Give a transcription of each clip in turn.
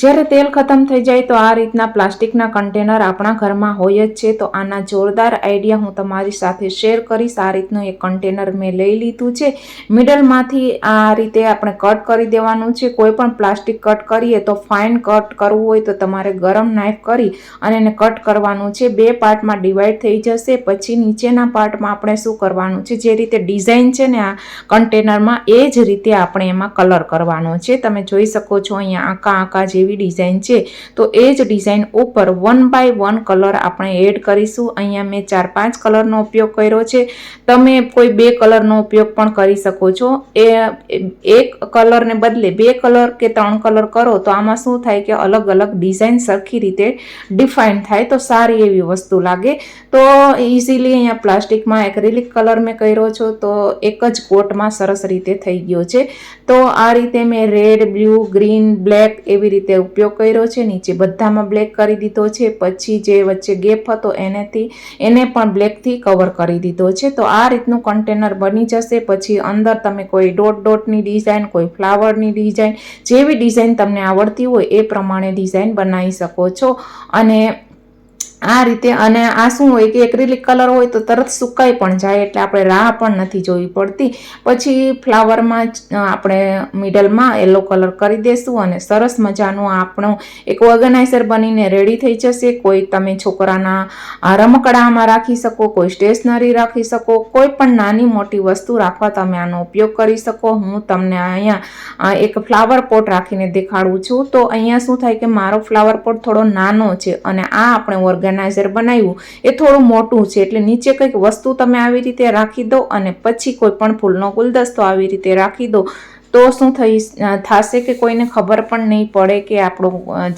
જ્યારે તેલ ખતમ થઈ જાય તો આ રીતના પ્લાસ્ટિકના કન્ટેનર આપણા ઘરમાં હોય જ છે. તો આના જોરદાર આઈડિયા હું તમારી સાથે શેર કરીશ. આ રીતનું એક કન્ટેનર મેં લઈ લીધું છે. મિડલમાંથી આ રીતે આપણે કટ કરી દેવાનું છે. કોઈ પણ પ્લાસ્ટિક કટ કરીએ તો ફાઇન કટ કરવું હોય તો તમારે ગરમ નાઇફ કરી અને એને કટ કરવાનું છે. બે પાર્ટમાં ડિવાઈડ થઈ જશે. પછી નીચેના પાર્ટમાં આપણે શું કરવાનું છે? જે રીતે ડિઝાઇન છે ને આ કન્ટેનરમાં એ જ રીતે આપણે એમાં કલર કરવાનો છે. તમે જોઈ શકો છો અહીંયા આંકા આંકા જેવી ડિઝાઇન છે. તો એ જ ડિઝાઇન ઉપર વન બાય વન કલર આપણે એડ કરીશું. અહીંયા મેં ચાર પાંચ કલરનો ઉપયોગ કર્યો છે. તમે કોઈ બે કલરનો ઉપયોગ પણ કરી શકો છો. એ, એક કલરને બદલે બે કલર કે ત્રણ કલર કરો તો આમાં શું થાય કે અલગ અલગ ડિઝાઇન સરખી રીતે ડિફાઇન થાય તો સારી એવી વસ્તુ લાગે. તો ઇઝીલી અહીંયા પ્લાસ્ટિકમાં એક્રેલિક કલર મેં કર્યો છો તો એક જ કોટમાં સરસ રીતે થઈ ગયો છે. તો આ રીતે મેં રેડ બ્લુ ગ્રીન બ્લેક એવી રીતે ઉપયોગ કર્યો છે, નીચે બધામાં બ્લેક કરી દીધો છે, પછી જે વચ્ચે ગેપ હતો એનેથી, એને પણ બ્લેકથી કવર કરી દીધો છે. તો આ રીતનું કન્ટેનર બની જશે. પછી અંદર તમે કોઈ ડોટ ડોટની ડિઝાઇન કોઈ ફ્લાવરની ડિઝાઇન જેવી ડિઝાઇન તમને આવડતી હોય એ પ્રમાણે ડિઝાઇન બનાવી શકો છો. અને આ રીતે અને આ શું હોય કે એક્રિલિક કલર હોય તો તરત સુકાઈ પણ જાય એટલે આપણે રાહ પણ નથી જોવી પડતી. પછી ફ્લાવરમાં આપણે મિડલમાં યલો કલર કરી દેશું અને સરસ મજાનું આપણું એક ઓર્ગેનાઇઝર બનીને રેડી થઈ જશે. કોઈ તમે છોકરાના રમકડામાં રાખી શકો, કોઈ સ્ટેશનરી રાખી શકો, કોઈ પણ નાની મોટી વસ્તુ રાખવા તમે આનો ઉપયોગ કરી શકો. હું તમને અહીંયા એક ફ્લાવર પોટ રાખીને દેખાડું છું. તો અહીંયા શું થાય કે મારો ફ્લાવર પોટ થોડો નાનો છે અને આ આપણે ઓર્ગેન ઓર્ગેનાઇઝર બનાવ્યું, એ થોડું મોટું છે, એટલે નીચે કંઈક વસ્તુ તમે આવી રીતે રાખી દો અને પછી કોઈ પણ ફૂલનો ગુલદસ્તો આવી રીતે રાખી દો. તો શું થઈ થશે કે કોઈને ખબર પણ નહીં પડે કે આપણો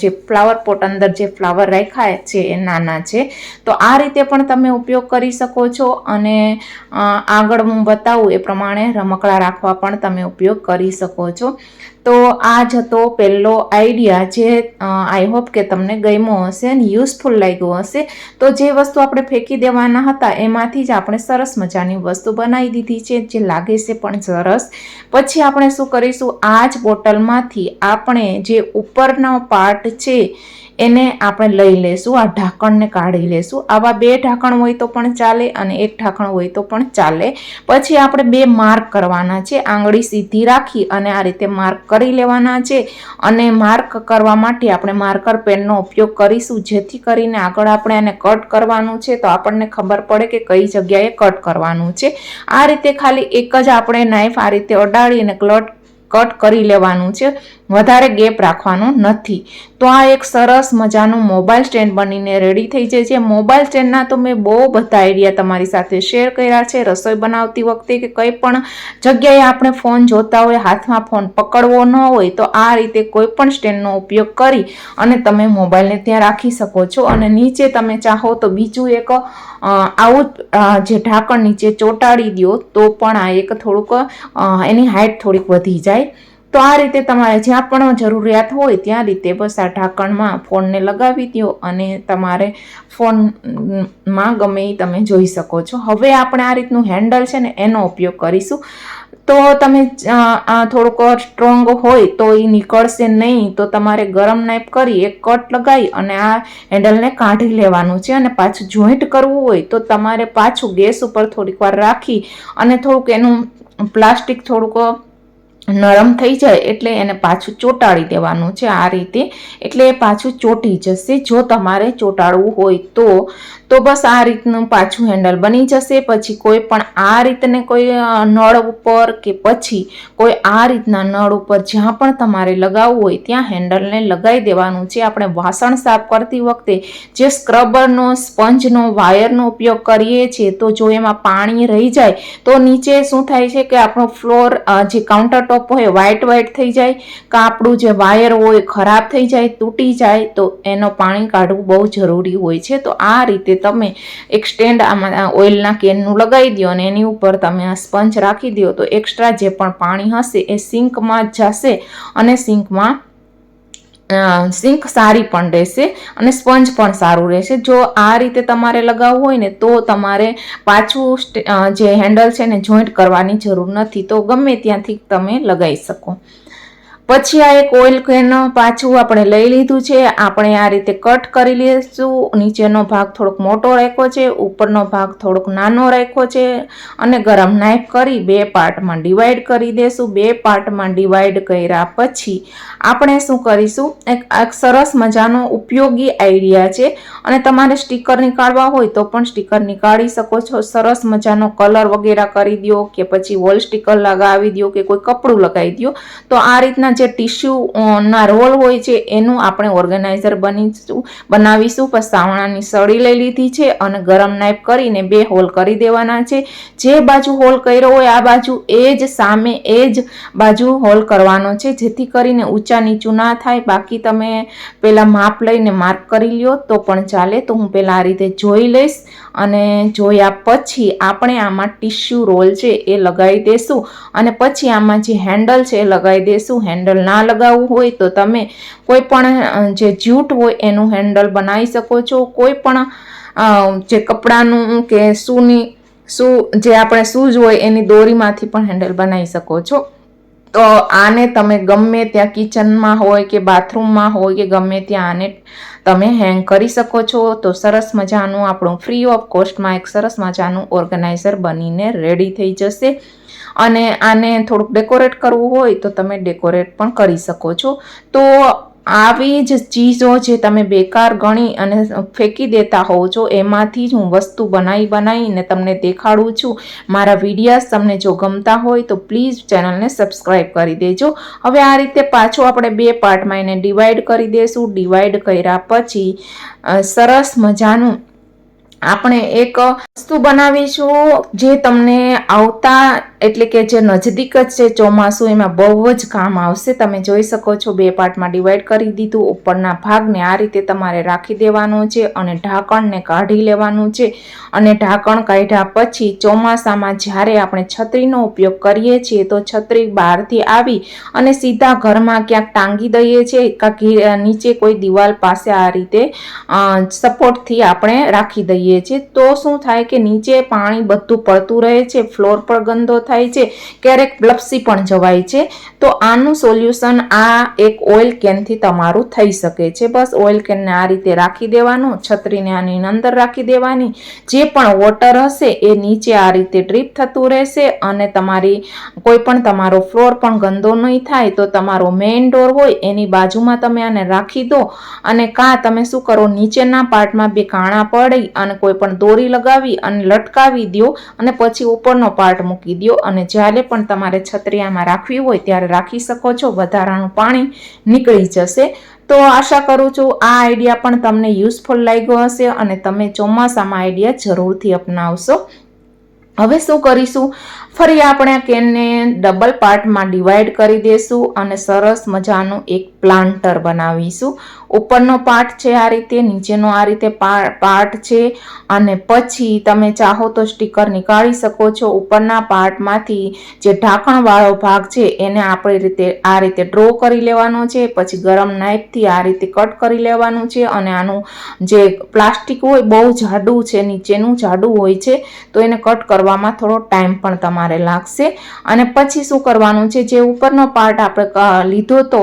જે ફ્લાવર પોટ અંદર જે ફ્લાવર રાખ્યા છે એ નાના છે. તો આ રીતે પણ તમે ઉપયોગ કરી શકો છો અને આગળ હું બતાવું એ પ્રમાણે રમકડા રાખવા પણ તમે ઉપયોગ કરી શકો છો. તો આ જ હતો પહેલો આઈડિયા જે આઈ હોપ કે તમને ગમ્યો હશે અને યુઝફુલ લાગ્યો હશે. તો જે વસ્તુ આપણે ફેંકી દેવાના હતા એમાંથી જ આપણે સરસ મજાની વસ્તુ બનાવી દીધી છે, જે લાગે છે પણ સરસ. પછી આપણે શું કરીશું. આ જ બોટલમાંથી આપણે જે ઉપરનો પાર્ટ છે એને આપણે લઈ લેશું, આ ઢાંકણને કાઢી લેશું. આવા બે ઢાંકણ હોય તો પણ ચાલે અને એક ઢાંકણ હોય તો પણ ચાલે. પછી આપણે બે માર્ક કરવાના છે. આંગળી સીધી રાખી અને આ રીતે માર્ક કરી લેવાના છે અને માર્ક કરવા માટે આપણે માર્કર પેનનો ઉપયોગ કરીશું. જેથી કરીને આગળ આપણે એને કટ કરવાનું છે તો આપણને ખબર પડે કે કઈ જગ્યાએ કટ કરવાનું છે. આ રીતે ખાલી એક જ આપણે નાઈફ આ રીતે અડાડીને ક્લટ કટ કરી લેવાનું છે. વધારે ગેપ રાખવાનો નથી. તો આ એક સરસ મજાનું મોબાઈલ સ્ટેન્ડ બનીને રેડી થઈ જાય છે. મોબાઈલ સ્ટેન્ડના તો મેં બહુ બધા આઈડિયા તમારી સાથે શેર કર્યા છે. રસોઈ બનાવતી વખતે કે કંઈ પણ જગ્યાએ આપણે ફોન જોતા હોય, હાથમાં ફોન પકડવો ન હોય, તો આ રીતે કોઈ પણ સ્ટેન્ડનો ઉપયોગ કરી અને તમે મોબાઈલને ત્યાં રાખી શકો છો. અને નીચે તમે ચાહો તો બીજું એક આવું જે ઢાંકણ નીચે ચોંટાડી દો તો પણ આ એક થોડુંક એની હાઇટ થોડીક વધી જાય. તો આ રીતે તમારે જ્યાં પણ જરૂરિયાત હોય ત્યાં રીતે બસ આ ઢાંકણમાં ફોનને લગાવી દો અને તમારે ફોનમાં ગમે એ તમે જોઈ શકો છો. હવે આપણે આ રીતનું હેન્ડલ છે ને એનો ઉપયોગ કરીશું. તો તમે થોડુંક સ્ટ્રોંગ હોય તો એ નીકળશે નહીં, તો તમારે ગરમ નાઈપ કરી એક કટ લગાવી અને આ હેન્ડલને કાઢી લેવાનું છે અને પાછું જોઈન્ટ કરવું હોય તો તમારે પાછું ગેસ ઉપર થોડીક વાર રાખી અને થોડુંક એનું પ્લાસ્ટિક થોડુંક નરમ થઈ જાય એટલે એને પાછું ચોંટાડી દેવાનું છે આ રીતે. એટલે એ પાછું ચોંટી જશે. જો તમારે ચોંટાડવું હોય તો તો બસ આ રીતનું પાછું હેન્ડલ બની જશે. પછી કોઈ પણ આ રીતને કોઈ નળ ઉપર કે પછી કોઈ આ રીતના નળ ઉપર જ્યાં પણ તમારે લગાવવું હોય ત્યાં હેન્ડલને લગાવી દેવાનું છે. આપણે વાસણ સાફ કરતી વખતે જે સ્ક્રબરનો, સ્પંજનો, વાયરનો ઉપયોગ કરીએ છીએ, તો જો એમાં પાણી રહી જાય, તો નીચે શું થાય છે કે આપણો ફ્લોર જે કાઉન્ટર ટોપ હોય વ્હાઈટ વ્હાઈટ થઈ જાય કે આપણું જે વાયર હોય ખરાબ થઈ જાય, તૂટી જાય, તો એનો પાણી કાઢવું બહુ જરૂરી હોય છે. તો આ રીતે તમે એક સ્ટેન્ડ આમાં ઓઇલના કેનનું લગાવી દો અને એની ઉપર તમે આ સ્પંજ રાખી દો. તો એક્સ્ટ્રા જે પણ પાણી હશે એ સિંકમાં જશે અને સિંકમાં સિંક સારી પણ રહેશે અને સ્પંજ પણ સારું રહેશે. જો આ રીતે તમારે લગાવવું હોય ને, તો તમારે પાછું જે હેન્ડલ છે ને જોઈન્ટ કરવાની જરૂર નથી. તો ગમે ત્યાંથી તમે લગાવી શકો. પછી આ એક ઓઇલ કેન પાછું આપણે લઈ લીધું છે. આપણે આ રીતે કટ કરી લઈશું નીચેનો ભાગ થોડોક મોટો રાખ્યો છે. ઉપરનો ભાગ થોડોક નાનો રાખ્યો છે. અને ગરમ નાઇફ કરી બે પાર્ટમાં ડિવાઈડ કરી દેશું. બે પાર્ટમાં ડિવાઈડ કર્યા પછી આપણે શું કરીશું? એક સરસ મજાનો ઉપયોગી આઈડિયા છે. અને તમારે સ્ટીકર નીકાળવા હોય તો પણ સ્ટીકર નીકાળી શકો છો. સરસ મજાનો કલર વગેરે કરી દો કે પછી વોલ સ્ટીકર લગાવી દો કે કોઈ કપડું લગાવી દો તો આ રીતના જે ટીશ્યુ ના રોલ હોય છે, એનું આપણે ઓર્ગેનાઇઝર બનીશું, બનાવીશું. પછી સાવણાની સળી લઈ લીધી છે અને ગરમ નાઇફ કરીને બે હોલ કરી દેવાના છે. જે બાજુ હોલ કર્યો હોય આ બાજુ એ જ, સામે એ જ બાજુ હોલ કરવાનો છે. જેથી કરીને ઊંચા નીચું ના થાય. બાકી તમે પહેલાં માપ લઈને માર્ક કરી લ્યો તો પણ ચાલે. તો હું પહેલાં આ રીતે જોઈ લઈશ. અને જોયા પછી આપણે આમાં ટીશ્યુ રોલ છે એ લગાવી દેશું અને પછી આમાં જે હેન્ડલ છે એ લગાવી દેશું. હેન્ડલ ના લગાવવું હોય તો તમે કોઈ પણ જે જ્યુટ હોય એનું હેન્ડલ બનાવી શકો છો. કોઈ પણ જે કપડાનું કે શૂની શું જે આપણે શૂઝ હોય એની દોરીમાંથી પણ હેન્ડલ બનાવી શકો છો. તો આને તમે ગમે ત્યાં કિચનમાં હોય કે બાથરૂમમાં હોય કે ગમે ત્યાં આને તમે હેંગ કરી શકો છો. તો સરસ મજાનું આપણું ફ્રી ઓફ કોસ્ટમાં એક સરસ મજાનું ઓર્ગેનાઇઝર બનીને રેડી થઈ જશે. અને આને થોડુંક ડેકોરેટ કરવું હોય તો તમે ડેકોરેટ પણ કરી શકો છો. તો આવી જ ચીજો જે તમે બેકાર ગણી અને ફેંકી દેતા હોવ છો, એમાંથી જ હું વસ્તુ બનાવી બનાવીને તમને દેખાડું છું. મારા વિડીયાઝ તમને જો ગમતા હોય તો પ્લીઝ ચેનલને સબસ્ક્રાઈબ કરી દેજો. હવે આ રીતે પાછું આપણે બે પાર્ટમાં એને ડિવાઈડ કરી દઈશું ડિવાઈડ કર્યા પછી સરસ મજાનું આપણે એક વસ્તુ બનાવીશું જે તમને આવતા એટલે કે જે નજદીક જ છે ચોમાસું, એમાં બહુ જ કામ આવશે. તમે જોઈ શકો છો બે પાર્ટમાં ડિવાઈડ કરી દીધું. ઉપરના ભાગને આ રીતે તમારે રાખી દેવાનું છે અને ઢાંકણને કાઢી લેવાનું છે. અને ઢાંકણ કાઢ્યા પછી ચોમાસામાં જ્યારે આપણે છત્રીનો ઉપયોગ કરીએ છીએ, તો છત્રી બહારથી આવી અને સીધા ઘરમાં ક્યાંક ટાંગી દઈએ છીએ કાંક નીચે કોઈ દિવાલ પાસે આ રીતે સપોર્ટથી આપણે રાખી દઈએ છીએ. તો શું થાય કે નીચે પાણી બધું પડતું રહે છે, ફ્લોર પર ગંદો થાય થાય છે, ક્યારેક લપસી પણ જવાય છે, તો આનું સોલ્યુશન આ એક ઓઇલ કેનથી તમારું થઈ શકે છે. બસ ઓઇલ કેનને આ રીતે રાખી દેવાનું, છત્રીને આની અંદર રાખી દેવાની. જે પણ વોટર હશે એ નીચે આ રીતે ડ્રીપ થતું રહેશે અને તમારી કોઈ પણ તમારો ફ્લોર પણ ગંદો નહીં થાય, તો તમારો મેઇન ડોર હોય એની બાજુમાં તમે આને રાખી દો અને કાં તમે શું કરો, નીચેના પાર્ટમાં બે કાણા પડી અને કોઈ પણ દોરી લગાવી અને લટકાવી દો અને પછી ઉપરનો પાર્ટ મૂકી દો અને જ્યારે પણ તમારે છત્રીયામાં રાખવી હોય ત્યારે રાખી શકો છો. વધારાનું પાણી નીકળી જશે. તો આશા કરું છું આ આઈડિયા પણ તમને યુઝફુલ લાગ્યો હશે અને તમે ચોમાસામાં આઈડિયા જરૂરથી અપનાવશો. હવે શું કરીશું? ફરી આપણે કેનને ડબલ પાર્ટમાં ડિવાઈડ કરી દઈશું અને સરસ મજાનું એક પ્લાન્ટર બનાવીશું. ઉપરનો પાર્ટ છે આ રીતે, નીચેનો આ રીતે પાર્ટ છે. અને પછી તમે ચાહો તો સ્ટીકર નીકાળી શકો છો. ઉપરના પાર્ટમાંથી જે ઢાંકણવાળો ભાગ છે, એને આપણે રીતે, આ રીતે ડ્રો કરી લેવાનો છે. પછી ગરમ નાઇફથી આ રીતે કટ કરી લેવાનું છે. અને આનું જે પ્લાસ્ટિક હોય, બહુ જાડું છે, નીચેનું જાડું હોય છે, તો એને કટ કરવામાં થોડો ટાઈમ પણ તમારે લાગશે. અને પછી શું કરવાનું છે, જે ઉપરનો પાર્ટ આપણે લીધો તો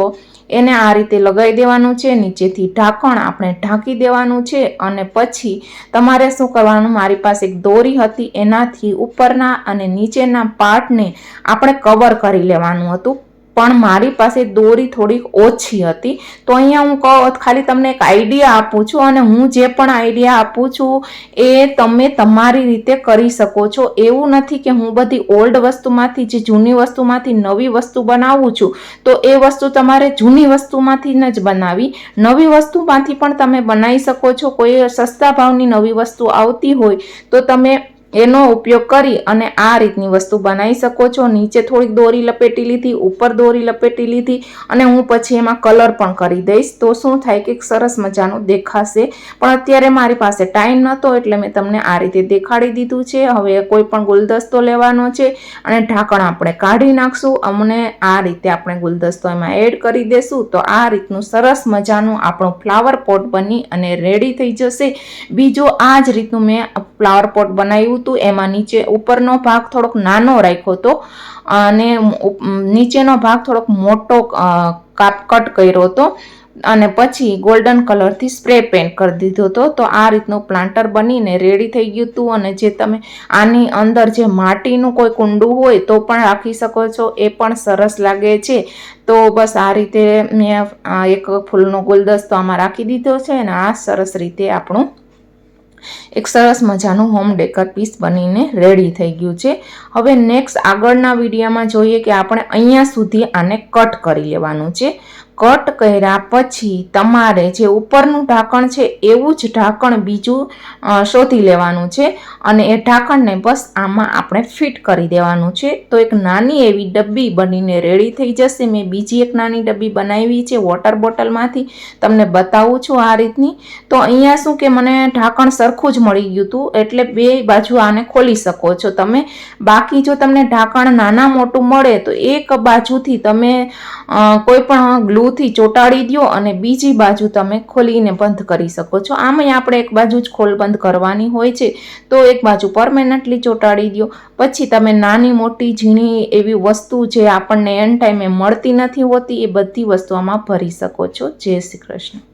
એને આ રીતે લગાવી દેવાનું છે, નીચેથી ઢાંકણ આપણે ઢાંકી દેવાનું છે અને પછી તમારે શું કરવાનું? મારી પાસે એક દોરી હતી, એનાથી ઉપરના અને નીચેના પાર્ટને આપણે કવર કરી લેવાનું હતું. પણ મારી પાસે દોરી થોડીક ઓછી હતી. તો અહીંયા હું કહું ખાલી તમને એક આઈડિયા આપું છું અને હું જે પણ આઈડિયા આપું છું એ તમે તમારી રીતે કરી શકો છો. એવું નથી કે હું બધી ઓલ્ડ વસ્તુમાંથી જે જૂની વસ્તુમાંથી નવી વસ્તુ બનાવું છું, તો એ વસ્તુ તમારે જૂની વસ્તુમાંથી જ બનાવી. નવી વસ્તુમાંથી પણ તમે બનાવી શકો છો. કોઈ સસ્તા ભાવની નવી વસ્તુ આવતી હોય તો તમે એનો ઉપયોગ કરી અને આ રીતની વસ્તુ બનાવી શકો છો. નીચે થોડીક દોરી લપેટી લીધી, ઉપર દોરી લપેટી લીધી અને હું પછી એમાં કલર પણ કરી દઈશ. તો શું થાય કે સરસ મજાનું દેખાશે. પણ અત્યારે મારી પાસે ટાઈમ નહોતો એટલે મેં તમને આ રીતે દેખાડી દીધું છે. હવે કોઈ પણ ગુલદસ્તો લેવાનો છે અને ઢાંકણ આપણે કાઢી નાખશું. અમને આ રીતે આપણે ગુલદસ્તો એમાં એડ કરી દેશું. તો આ રીતનું સરસ મજાનું આપણું ફ્લાવર પોટ બની અને રેડી થઈ જશે. બીજો આ જ રીતનું મેં ફ્લાવર પોટ બનાવ્યું હતું, એમાં નીચે ઉપરનો ભાગ થોડોક નાનો રાખ્યો હતો અને નીચેનો ભાગ થોડોક મોટો કાપ, કટ કર્યો હતો અને પછી ગોલ્ડન કલરથી સ્પ્રે પેન્ટ કરી દીધો હતો. તો આ રીતનું પ્લાન્ટર બનીને રેડી થઈ ગયું હતું અને જે તમે આની અંદર જે માટીનું કોઈ કુંડું હોય તો પણ રાખી શકો છો. એ પણ સરસ લાગે છે. તો બસ આ રીતે મેં એક ફૂલનો ગુલદસ્તો આમાં રાખી દીધો છે અને આ સરસ રીતે આપણું એક સરસ મજાનું હોમ ડેકર પીસ બનીને રેડી થઈ ગયું છે. હવે નેક્સ્ટ આગળના વિડીયોમાં જોઈએ કે આપણે અહીંયા સુધી આને કટ કરી લેવાનું છે. કટ કર્યા પછી તમારે જે ઉપરનું ઢાંકણ છે એવું જ ઢાંકણ બીજું શોધી લેવાનું છે અને એ ઢાંકણને બસ આમાં આપણે ફિટ કરી દેવાનું છે. તો એક નાની એવી ડબ્બી બનીને રેડી થઈ જશે. મેં બીજી એક નાની ડબ્બી બનાવી છે વોટર બોટલમાંથી. તમને બતાવું છું આ રીતની. તો અહીંયા શું કે મને ઢાંકણ સરખું જ મળી ગયું હતું એટલે બે બાજુ આને ખોલી શકો છો તમે. બાકી જો તમને ઢાંકણ નાના મોટું મળે તો એક બાજુથી તમે કોઈ પણ ગ્લુથી ચોંટાડી દો અને બીજી બાજુ તમે ખોલીને બંધ કરી શકો છો. આમાંય આપણે એક બાજુ જ ખોલ બંધ કરવાની હોય છે, તો એક બાજુ પરમેનન્ટલી ચોંટાડી દો પછી તમે નાની મોટી ઝીણી એવી વસ્તુ જે આપણને એન ટાઈમે મળતી નથી હોતી, એ બધી વસ્તુ આમાં ભરી શકો છો. જય શ્રી કૃષ્ણ.